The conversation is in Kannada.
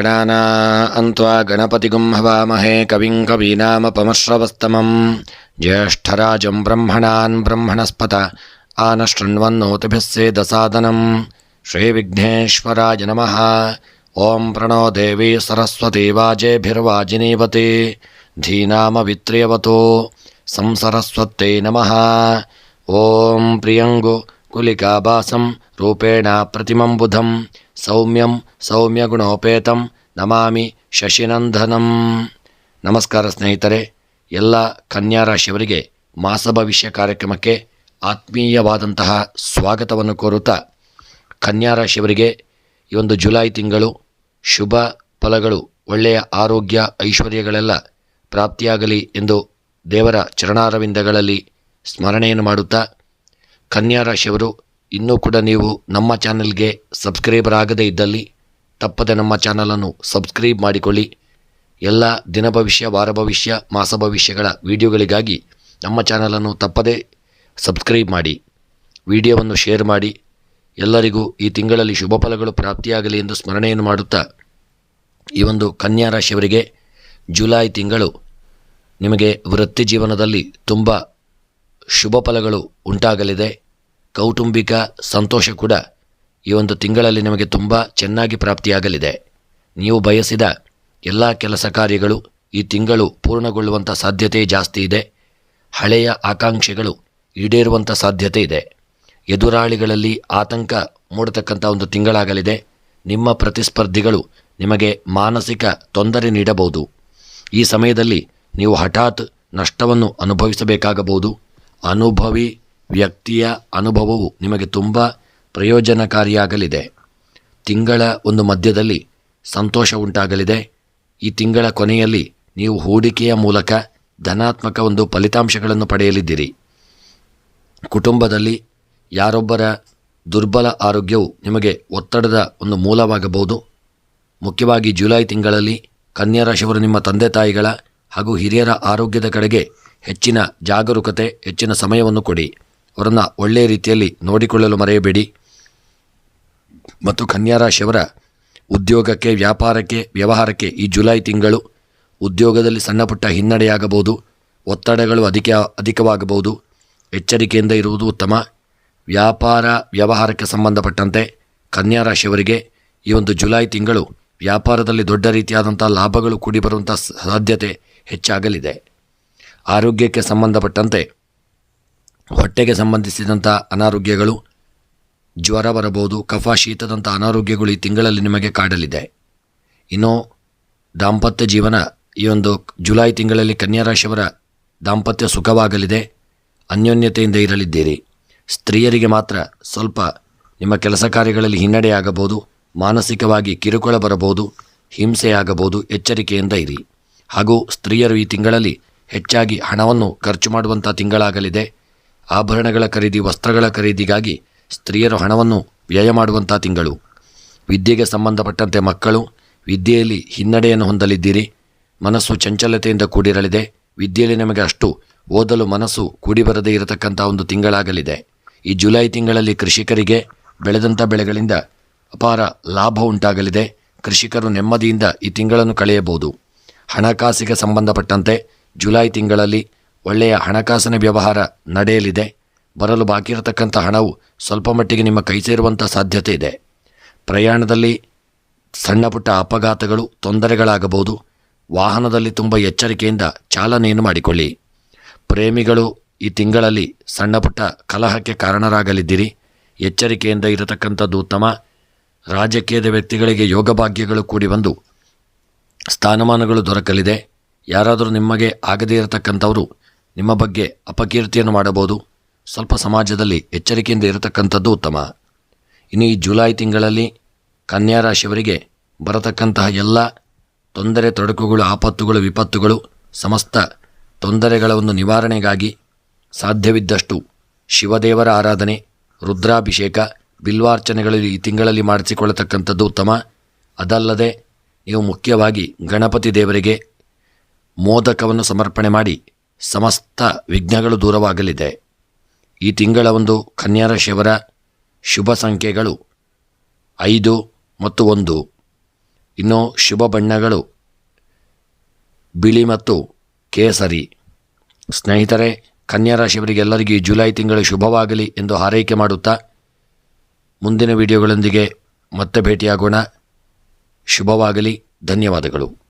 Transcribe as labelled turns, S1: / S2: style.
S1: गणानाम् त्वा गणपतिगुं हवामहे कविं कवीनामपमश्रवस्तमं ज्येष्ठराजं ब्रह्मणान् ब्रह्मणस्पत आनशृण्वन्नोतिभिः सेदसादनं श्रीविघ्नेश्वराय नमः ॐ प्रणो देवी सरस्वती वाजेभिर्वाजिनीवते धीनामवित्र्यवतो संसरस्वत्यै नमः ॐ प्रियङ्गुकुलिकाभासं रूपेणाप्रतिमं बुधं ಸೌಮ್ಯಂ ಸೌಮ್ಯಗುಣೋಪೇತಂ ನಮಾಮಿ ಶಶಿನಂದನಂ. ನಮಸ್ಕಾರ ಸ್ನೇಹಿತರೆ, ಎಲ್ಲ ಕನ್ಯಾ ರಾಶಿಯವರಿಗೆ ಮಾಸ ಭವಿಷ್ಯ ಕಾರ್ಯಕ್ರಮಕ್ಕೆ ಆತ್ಮೀಯವಾದಂತಹ ಸ್ವಾಗತವನ್ನು ಕೋರುತ್ತಾ ಕನ್ಯಾ ರಾಶಿಯವರಿಗೆ ಈ ಒಂದು ಜುಲೈ ತಿಂಗಳು ಶುಭ ಫಲಗಳು, ಒಳ್ಳೆಯ ಆರೋಗ್ಯ ಐಶ್ವರ್ಯಗಳೆಲ್ಲ ಪ್ರಾಪ್ತಿಯಾಗಲಿ ಎಂದು ದೇವರ ಚರಣಾರವಿಂದಗಳಲ್ಲಿ ಸ್ಮರಣೆಯನ್ನು ಮಾಡುತ್ತಾ ಕನ್ಯಾ ರಾಶಿಯವರು ಇನ್ನೂ ಕೂಡ ನೀವು ನಮ್ಮ ಚಾನಲ್ಗೆ ಸಬ್ಸ್ಕ್ರೈಬರ್ ಆಗದೇ ಇದ್ದಲ್ಲಿ ತಪ್ಪದೆ ನಮ್ಮ ಚಾನಲನ್ನು ಸಬ್ಸ್ಕ್ರೈಬ್ ಮಾಡಿಕೊಳ್ಳಿ. ಎಲ್ಲ ದಿನ ಭವಿಷ್ಯ, ವಾರ ಭವಿಷ್ಯ, ಮಾಸ ಭವಿಷ್ಯಗಳ ವಿಡಿಯೋಗಳಿಗಾಗಿ ನಮ್ಮ ಚಾನಲನ್ನು ತಪ್ಪದೇ ಸಬ್ಸ್ಕ್ರೈಬ್ ಮಾಡಿ. ವಿಡಿಯೋವನ್ನು ಶೇರ್ ಮಾಡಿ. ಎಲ್ಲರಿಗೂ ಈ ತಿಂಗಳಲ್ಲಿ ಶುಭ ಫಲಗಳು ಪ್ರಾಪ್ತಿಯಾಗಲಿ ಎಂದು ಸ್ಮರಣೆಯನ್ನು ಮಾಡುತ್ತಾ ಈ ಒಂದು ಕನ್ಯಾ ರಾಶಿಯವರಿಗೆ ಜುಲೈ ತಿಂಗಳು ನಿಮಗೆ ವೃತ್ತಿ ಜೀವನದಲ್ಲಿ ತುಂಬ ಶುಭ ಫಲಗಳು ಉಂಟಾಗಲಿದೆ. ಕೌಟುಂಬಿಕ ಸಂತೋಷ ಕೂಡ ಈ ಒಂದು ತಿಂಗಳಲ್ಲಿ ನಿಮಗೆ ತುಂಬ ಚೆನ್ನಾಗಿ ಪ್ರಾಪ್ತಿಯಾಗಲಿದೆ. ನೀವು ಬಯಸಿದ ಎಲ್ಲ ಕೆಲಸ ಕಾರ್ಯಗಳು ಈ ತಿಂಗಳು ಪೂರ್ಣಗೊಳ್ಳುವಂಥ ಸಾಧ್ಯತೆ ಜಾಸ್ತಿ ಇದೆ. ಹಳೆಯ ಆಕಾಂಕ್ಷೆಗಳು ಈಡೇರುವಂಥ ಸಾಧ್ಯತೆ ಇದೆ. ಎದುರಾಳಿಗಳಲ್ಲಿ ಆತಂಕ ಮೂಡತಕ್ಕಂಥ ಒಂದು ತಿಂಗಳಾಗಲಿದೆ. ನಿಮ್ಮ ಪ್ರತಿಸ್ಪರ್ಧಿಗಳು ನಿಮಗೆ ಮಾನಸಿಕ ತೊಂದರೆ ನೀಡಬಹುದು. ಈ ಸಮಯದಲ್ಲಿ ನೀವು ಹಠಾತ್ ನಷ್ಟವನ್ನು ಅನುಭವಿಸಬೇಕಾಗಬಹುದು. ಅನುಭವಿ ವ್ಯಕ್ತಿಯ ಅನುಭವವು ನಿಮಗೆ ತುಂಬ ಪ್ರಯೋಜನಕಾರಿಯಾಗಲಿದೆ. ತಿಂಗಳ ಒಂದು ಮಧ್ಯದಲ್ಲಿ ಸಂತೋಷ ಉಂಟಾಗಲಿದೆ. ಈ ತಿಂಗಳ ಕೊನೆಯಲ್ಲಿ ನೀವು ಹೂಡಿಕೆಯ ಮೂಲಕ ಧನಾತ್ಮಕ ಒಂದು ಫಲಿತಾಂಶಗಳನ್ನು ಪಡೆಯಲಿದ್ದೀರಿ. ಕುಟುಂಬದಲ್ಲಿ ಯಾರೊಬ್ಬರ ದುರ್ಬಲ ಆರೋಗ್ಯವು ನಿಮಗೆ ಒತ್ತಡದ ಒಂದು ಮೂಲವಾಗಬಹುದು. ಮುಖ್ಯವಾಗಿ ಜುಲೈ ತಿಂಗಳಲ್ಲಿ ಕನ್ಯಾ ರಾಶಿಯವರು ನಿಮ್ಮ ತಂದೆ ತಾಯಿಗಳ ಹಾಗೂ ಹಿರಿಯರ ಆರೋಗ್ಯದ ಕಡೆಗೆ ಹೆಚ್ಚಿನ ಜಾಗರೂಕತೆ, ಹೆಚ್ಚಿನ ಸಮಯವನ್ನು ಕೊಡಿ. ಅವರನ್ನು ಒಳ್ಳೆಯ ರೀತಿಯಲ್ಲಿ ನೋಡಿಕೊಳ್ಳಲು ಮರೆಯಬೇಡಿ. ಮತ್ತು ಕನ್ಯಾ ರಾಶಿಯವರ ಉದ್ಯೋಗಕ್ಕೆ, ವ್ಯಾಪಾರಕ್ಕೆ, ವ್ಯವಹಾರಕ್ಕೆ ಈ ಜುಲೈ ತಿಂಗಳು ಉದ್ಯೋಗದಲ್ಲಿ ಸಣ್ಣಪುಟ್ಟ ಹಿನ್ನಡೆಯಾಗಬಹುದು. ಒತ್ತಡಗಳು ಅಧಿಕ, ಅಧಿಕವಾಗಬಹುದು. ಎಚ್ಚರಿಕೆಯಿಂದ ಇರುವುದು ಉತ್ತಮ. ವ್ಯಾಪಾರ, ವ್ಯವಹಾರಕ್ಕೆ ಸಂಬಂಧಪಟ್ಟಂತೆ ಕನ್ಯಾ ರಾಶಿಯವರಿಗೆ ಈ ಒಂದು ಜುಲೈ ತಿಂಗಳು ವ್ಯಾಪಾರದಲ್ಲಿ ದೊಡ್ಡ ರೀತಿಯಾದಂಥ ಲಾಭಗಳು ಕೂಡಿ ಬರುವಂಥ ಸಾಧ್ಯತೆ ಹೆಚ್ಚಾಗಲಿದೆ. ಆರೋಗ್ಯಕ್ಕೆ ಸಂಬಂಧಪಟ್ಟಂತೆ ಹೊಟ್ಟೆಗೆ ಸಂಬಂಧಿಸಿದಂಥ ಅನಾರೋಗ್ಯಗಳು, ಜ್ವರ ಬರಬಹುದು, ಕಫ ಶೀತದಂಥ ಅನಾರೋಗ್ಯಗಳು ಈ ತಿಂಗಳಲ್ಲಿ ನಿಮಗೆ ಕಾಡಲಿದೆ. ಇನ್ನು ದಾಂಪತ್ಯ ಜೀವನ ಈ ಒಂದು ಜುಲೈ ತಿಂಗಳಲ್ಲಿ ಕನ್ಯಾ ರಾಶಿಯವರ ದಾಂಪತ್ಯ ಸುಖವಾಗಲಿದೆ. ಅನ್ಯೋನ್ಯತೆಯಿಂದ ಇರಲಿದ್ದೀರಿ. ಸ್ತ್ರೀಯರಿಗೆ ಮಾತ್ರ ಸ್ವಲ್ಪ ನಿಮ್ಮ ಕೆಲಸ ಕಾರ್ಯಗಳಲ್ಲಿ ಹಿನ್ನಡೆಯಾಗಬಹುದು ಮಾನಸಿಕವಾಗಿ ಕಿರುಕುಳ ಬರಬಹುದು, ಹಿಂಸೆಯಾಗಬಹುದು, ಎಚ್ಚರಿಕೆಯಿಂದ ಇರಿ. ಹಾಗೂ ಸ್ತ್ರೀಯರು ಈ ತಿಂಗಳಲ್ಲಿ ಹೆಚ್ಚಾಗಿ ಹಣವನ್ನು ಖರ್ಚು ಮಾಡುವಂಥ ತಿಂಗಳಾಗಲಿದೆ. ಆಭರಣಗಳ ಖರೀದಿ, ವಸ್ತ್ರಗಳ ಖರೀದಿಗಾಗಿ ಸ್ತ್ರೀಯರು ಹಣವನ್ನು ವ್ಯಯ ಮಾಡುವಂಥ ತಿಂಗಳು. ವಿದ್ಯೆಗೆ ಸಂಬಂಧಪಟ್ಟಂತೆ ಮಕ್ಕಳು ವಿದ್ಯೆಯಲ್ಲಿ ಹಿನ್ನಡೆಯನ್ನು ಹೊಂದಲಿದ್ದೀರಿ. ಮನಸ್ಸು ಚಂಚಲತೆಯಿಂದ ಕೂಡಿರಲಿದೆ. ವಿದ್ಯೆಯಲ್ಲಿ ನಮಗೆ ಅಷ್ಟು ಓದಲು ಮನಸ್ಸು ಕೂಡಿ ಬರದೇ ಇರತಕ್ಕಂಥ ಒಂದು ತಿಂಗಳಾಗಲಿದೆ. ಈ ಜುಲೈ ತಿಂಗಳಲ್ಲಿ ಕೃಷಿಕರಿಗೆ ಬೆಳೆದಂಥ ಬೆಳೆಗಳಿಂದ ಅಪಾರ ಲಾಭ ಉಂಟಾಗಲಿದೆ. ಕೃಷಿಕರು ನೆಮ್ಮದಿಯಿಂದ ಈ ತಿಂಗಳನ್ನು ಕಳೆಯಬಹುದು. ಹಣಕಾಸಿಗೆ ಸಂಬಂಧಪಟ್ಟಂತೆ ಜುಲೈ ತಿಂಗಳಲ್ಲಿ ಒಳ್ಳೆಯ ಹಣಕಾಸಿನ ವ್ಯವಹಾರ ನಡೆಯಲಿದೆ. ಬರಲು ಬಾಕಿ ಇರತಕ್ಕಂಥ ಹಣವು ಸ್ವಲ್ಪ ಮಟ್ಟಿಗೆ ನಿಮ್ಮ ಕೈ ಸೇರುವಂಥ ಸಾಧ್ಯತೆ ಇದೆ. ಪ್ರಯಾಣದಲ್ಲಿ ಸಣ್ಣ ಪುಟ್ಟ ಅಪಘಾತಗಳು, ತೊಂದರೆಗಳಾಗಬಹುದು. ವಾಹನದಲ್ಲಿ ತುಂಬ ಎಚ್ಚರಿಕೆಯಿಂದ ಚಾಲನೆಯನ್ನು ಮಾಡಿಕೊಳ್ಳಿ. ಪ್ರೇಮಿಗಳು ಈ ತಿಂಗಳಲ್ಲಿ ಸಣ್ಣ ಪುಟ್ಟ ಕಲಹಕ್ಕೆ ಕಾರಣರಾಗಲಿದ್ದೀರಿ. ಎಚ್ಚರಿಕೆಯಿಂದ ಇರತಕ್ಕಂಥದ್ದು ಉತ್ತಮ. ರಾಜಕೀಯದ ವ್ಯಕ್ತಿಗಳಿಗೆ ಯೋಗ ಭಾಗ್ಯಗಳು ಕೂಡಿ ಬಂದು ಸ್ಥಾನಮಾನಗಳು ದೊರಕಲಿದೆ. ಯಾರಾದರೂ ನಿಮಗೆ ಆಗದೇ ಇರತಕ್ಕಂಥವರು ನಿಮ್ಮ ಬಗ್ಗೆ ಅಪಕೀರ್ತಿಯನ್ನು ಮಾಡಬಹುದು. ಸ್ವಲ್ಪ ಸಮಾಜದಲ್ಲಿ ಎಚ್ಚರಿಕೆಯಿಂದ ಇರತಕ್ಕಂಥದ್ದು ಉತ್ತಮ. ಇನ್ನು ಈ ಜುಲೈ ತಿಂಗಳಲ್ಲಿ ಕನ್ಯಾ ರಾಶಿಯವರಿಗೆ ಬರತಕ್ಕಂತಹ ಎಲ್ಲ ತೊಂದರೆ, ತೊಡಕುಗಳು, ಆಪತ್ತುಗಳು, ವಿಪತ್ತುಗಳು ಸಮಸ್ತ ತೊಂದರೆಗಳ ಒಂದು ನಿವಾರಣೆಗಾಗಿ ಸಾಧ್ಯವಿದ್ದಷ್ಟು ಶಿವದೇವರ ಆರಾಧನೆ, ರುದ್ರಾಭಿಷೇಕ, ಬಿಲ್ವಾರ್ಚನೆಗಳಲ್ಲಿ ಈ ತಿಂಗಳಲ್ಲಿ ಮಾಡಿಸಿಕೊಳ್ಳತಕ್ಕಂಥದ್ದು ಉತ್ತಮ. ಅದಲ್ಲದೆ ನೀವು ಮುಖ್ಯವಾಗಿ ಗಣಪತಿ ದೇವರಿಗೆ ಮೋದಕವನ್ನು ಸಮರ್ಪಣೆ ಮಾಡಿ ಸಮಸ್ತ ವಿಘ್ನಗಳು ದೂರವಾಗಲಿದೆ. ಈ ತಿಂಗಳ ಒಂದು ಕನ್ಯಾರಾಶಿಯವರ ಶುಭ ಸಂಖ್ಯೆಗಳು ಐದು ಮತ್ತು ಒಂದು. ಇನ್ನು ಶುಭ ಬಣ್ಣಗಳು ಬಿಳಿ ಮತ್ತು ಕೇಸರಿ. ಸ್ನೇಹಿತರೆ ಕನ್ಯಾ ರಾಶಿಯವರಿಗೆಲ್ಲರಿಗೂ ಈ ಜುಲೈ ತಿಂಗಳು ಶುಭವಾಗಲಿ ಎಂದು ಹಾರೈಕೆ ಮಾಡುತ್ತಾ ಮುಂದಿನ ವಿಡಿಯೋಗಳೊಂದಿಗೆ ಮತ್ತೆ ಭೇಟಿಯಾಗೋಣ. ಶುಭವಾಗಲಿ, ಧನ್ಯವಾದಗಳು.